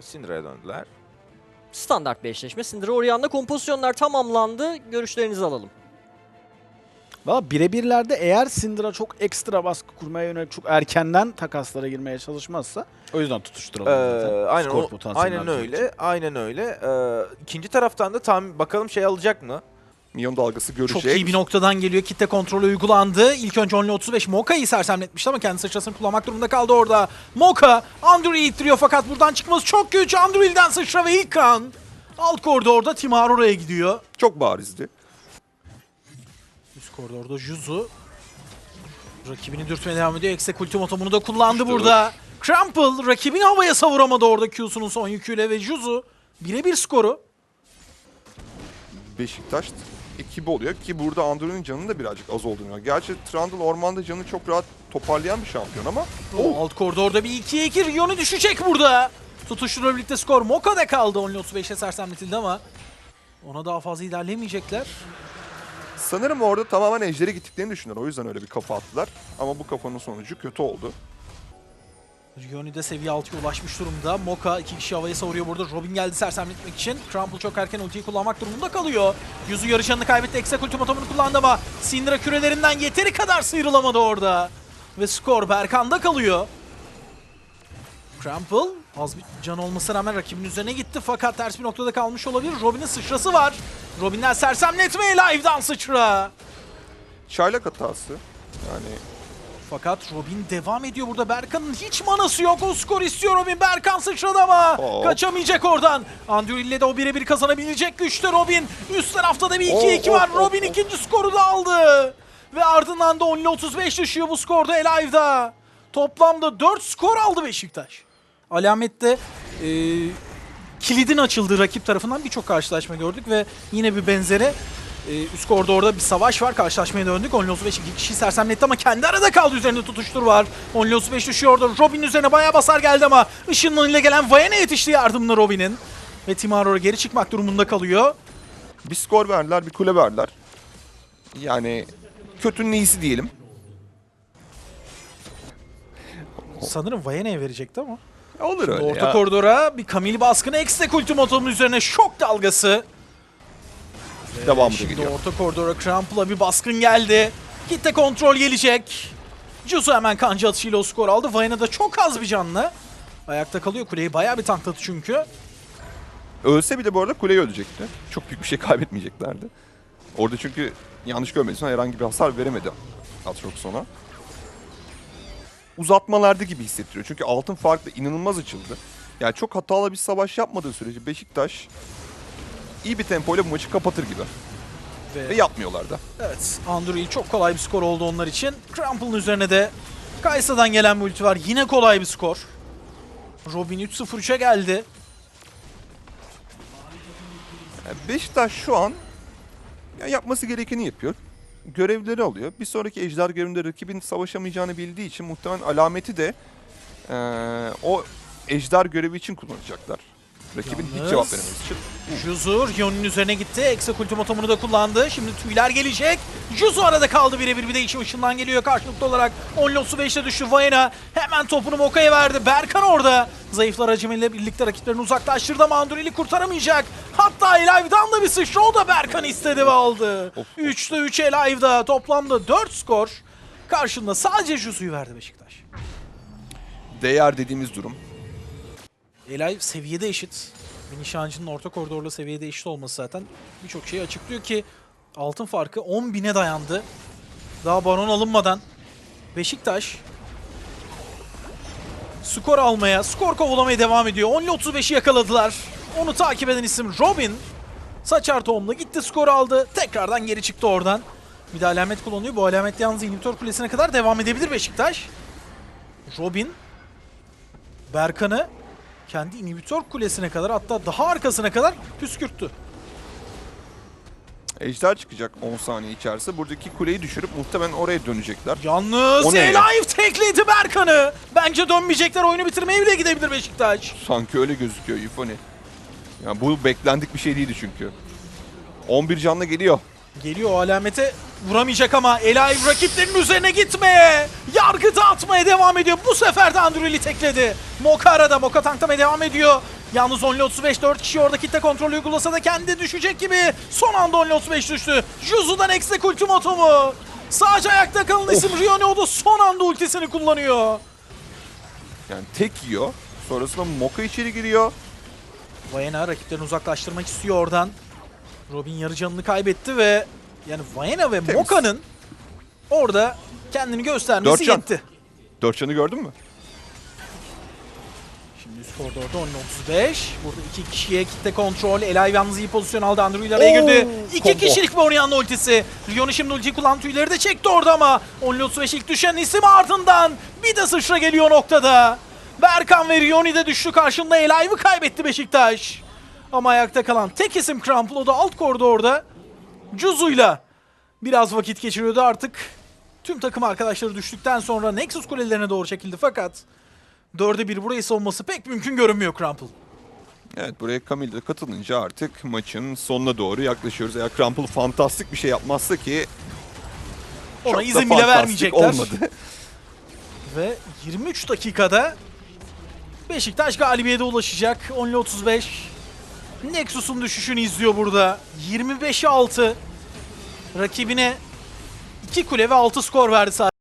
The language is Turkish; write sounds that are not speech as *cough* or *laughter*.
Syndra'ya döndüler. Standart bir eşleşme. Syndra Orianna kompozisyonlar tamamlandı. Görüşlerinizi alalım. Valla birebirlerde eğer Syndra çok ekstra baskı kurmaya yönelik çok erkenden takaslara girmeye çalışmazsa o yüzden tutuşturalım Ee, zaten. aynen, o- aynen öyle. Aynen öyle. Ee, ikinci taraftan da tam bakalım şey alacak mı? Milyon dalgası görecek. Çok iyi bir noktadan geliyor. Kitle kontrolü uygulandı. İlk önce Only 35 Moka'yı sersemletmişti ama kendi sıçrasını kullanmak durumunda kaldı orada. Moka Andrew'i ittiriyor fakat buradan çıkması çok güç. Andrew'den sıçra ve ilk kan. Alt koridorda Timar oraya gidiyor. Çok barizdi. Üst koridorda Juzu. Rakibini dürtmeye devam ediyor. Eksek ultimatomunu da kullandı İşte burada. Crumple rakibini havaya savuramadı orada Q'sunun son yüküyle ve Juzu birebir skoru. Beşiktaş ekibi oluyor ki burada Andrew'un canının da birazcık az olduğunu. Gerçi Trundle ormanda canı çok rahat toparlayan bir şampiyon ama O alt koridorda bir 2'ye 2 Rion'u düşecek burada. Tutuşturla birlikte skor Moka'da kaldı. Only 35'e sersemletildi ama ona daha fazla ilerlemeyecekler. sanırım orada tamamen ejderi gittiklerini düşünüyor. O yüzden öyle bir kafa attılar. Ama bu kafanın sonucu kötü oldu. Rioni de seviye 6'ya ulaşmış durumda. Moka iki kişi havaya savuruyor burada. Robin geldi sersemletmek için. Crumple çok erken ultiyi kullanmak durumunda kalıyor. Yuzu yarışanını kaybetti. Eksek ultimatomunu kullandı ama Syndra kürelerinden yeteri kadar sıyrılamadı orada. Ve skor Berkan'da kalıyor. Crumple az bir can olmasına rağmen rakibin üzerine gitti fakat ters bir noktada kalmış olabilir. Robin'in sıçrası var. Robin'den sersemletme live'dan sıçra. Çaylak hatası. Yani Fakat Robin devam ediyor burada. Berkan'ın hiç manası yok. O skor istiyor Robin. Berkan sıçradı ama Hop. kaçamayacak oradan. Andrew ile de o birebir kazanabilecek güçte Robin. Üst tarafta da bir 2-2 Oh, var. oh, oh, Robin oh. ikinci skoru da aldı. Ve ardından da Only 35 düşüyor bu skorda Alive'da. Toplamda 4 skor aldı Beşiktaş. Alamette e, kilidin açıldığı rakip tarafından birçok karşılaşma gördük ve yine bir benzeri ee, üst koridorda bir savaş var. Karşılaşmaya döndük. Only 35 iki kişi sersemletti ama kendi arada kaldı. Üzerinde tutuştur var. Only 35 düşüyor orada. Robin üzerine bayağı basar geldi ama ışınlan ile gelen Vayne'e yetişti yardımına Robin'in. Ve Timarora geri çıkmak durumunda kalıyor. bir skor verdiler, bir kule verdiler. Yani kötünün iyisi diyelim. Sanırım Vayne'e verecekti ama. Olur öyle Orta ya. koridora bir Camille baskını. Ekstek ultimatomun üzerine şok dalgası. Devamı da Şimdi geliyor. orta koridora Crumple'a bir baskın geldi. Kitle kontrol gelecek. Juzu hemen kanca atışıyla o skor aldı. Vayne da çok az bir canlı. Ayakta kalıyor. Kuleyi bayağı bir tankladı çünkü. Ölse bile bu arada kuleyi ölecekti. Çok büyük bir şey *laughs* kaybetmeyeceklerdi. Orada çünkü yanlış görmediysen herhangi bir hasar veremedi Aatrox ona. Uzatmalarda gibi hissettiriyor. Çünkü altın farklı inanılmaz açıldı. Yani çok hatalı bir savaş yapmadığı sürece Beşiktaş iyi bir tempoyla bu maçı kapatır gibi. Ve Ve yapmıyorlar da. evet Andrew çok kolay bir skor oldu onlar için. Crumple'ın üzerine de Kaysa'dan gelen bir ulti var. Yine kolay bir skor. Robin 3-0-3'e geldi. Yani Beşiktaş şu an ya yapması gerekeni yapıyor. Görevleri alıyor. Bir sonraki ejder görevinde rakibin savaşamayacağını bildiği için muhtemelen alameti de eee, o ejder görevi için kullanacaklar. Rakibin Yalnız- hiç cevap veremesi için. Juzu Rion'un üzerine gitti. Eksek ultimatomunu da kullandı. Şimdi tüyler gelecek. Juzu arada kaldı birebir bir değişim ışından geliyor karşılıklı olarak. Only 35'te düştü Vayna. Hemen topunu Moka'ya verdi. Berkan orada. Zayıflar hacimiyle birlikte rakiplerini uzaklaştırdı ama Andurili kurtaramayacak. Hatta Elive'dan da bir sıçra o da Berkan istedi ve aldı. Of, of, 3'te 3 Elive'da. Toplamda 4 skor. Karşında sadece Juzu'yu verdi Beşiktaş. Değer dediğimiz durum. Elive seviyede eşit. Bir nişancının orta koridorla seviyede eşit olması zaten birçok şeyi açıklıyor ki altın farkı 10 bine dayandı. Daha baron alınmadan Beşiktaş skor almaya, skor kovalamaya devam ediyor. 10-35'i yakaladılar. Onu takip eden isim Robin. Saçar tohumla gitti skor aldı. Tekrardan geri çıktı oradan. Bir de alamet kullanıyor. Bu alamet yalnız inhibitor kulesine kadar devam edebilir Beşiktaş. Robin Berkan'ı kendi inhibitor kulesine kadar hatta daha arkasına kadar püskürttü. Ejder çıkacak 10 saniye içerisinde. Buradaki kuleyi düşürüp muhtemelen oraya dönecekler. Yalnız? Elive tekledi Berkan'ı. Bence dönmeyecekler. Oyunu bitirmeye bile gidebilir Beşiktaş. Sanki öyle gözüküyor Yufoni. Yani bu beklendik bir şey değildi çünkü. 11 canla geliyor. Geliyor o alamete Vuramayacak ama Elive rakiplerinin üzerine gitmeye, yargı dağıtmaya devam ediyor. Bu sefer de Andrew'li tekledi. Moka arada, Moka tanklamaya devam ediyor. Yalnız Only 35 4 kişi orada kitle kontrolü uygulasa da kendi düşecek gibi. Son anda Only 35 düştü. Juzu'dan eksik ultimatomu. Sadece ayakta kalan isim Rione o da son anda ultisini kullanıyor. Yani tek yiyor. Sonrasında Moka içeri giriyor. Vayena rakiplerini uzaklaştırmak istiyor oradan. Robin yarı canını kaybetti ve yani Vayena ve Temiz. Moka'nın orada kendini göstermesi Dört can. yetti. Dört canı gördün mü? Şimdi üst koridorda 10-35. Burada iki kişiye kitle kontrol. Elive yalnız iyi pozisyon aldı. Andrew ile araya Oo, girdi. İki combo. kişilik bir Orianna ultisi. Rionu şimdi ultiyi kullandı. Tüyleri de çekti orada ama. 10-35 ilk düşen isim ardından. Bir de sıçra geliyor noktada. Berkan ve Rioni de düştü karşında. Elive'ı kaybetti Beşiktaş. Ama ayakta kalan tek isim Crumple. O da alt koridorda. Juzu'yla biraz vakit geçiriyordu artık. Tüm takım arkadaşları düştükten sonra Nexus kulelerine doğru çekildi fakat 4'e 1 burayı savunması pek mümkün görünmüyor Crumple. Evet buraya Camille de katılınca artık maçın sonuna doğru yaklaşıyoruz. Eğer Crumple fantastik bir şey yapmazsa ki Ona çok izin bile vermeyecekler. Olmadı. *laughs* *laughs* Ve 23 dakikada Beşiktaş galibiyete ulaşacak. Only 35. Nexus'un düşüşünü izliyor burada. 25'e 6. Rakibine 2 kule ve 6 skor verdi sadece.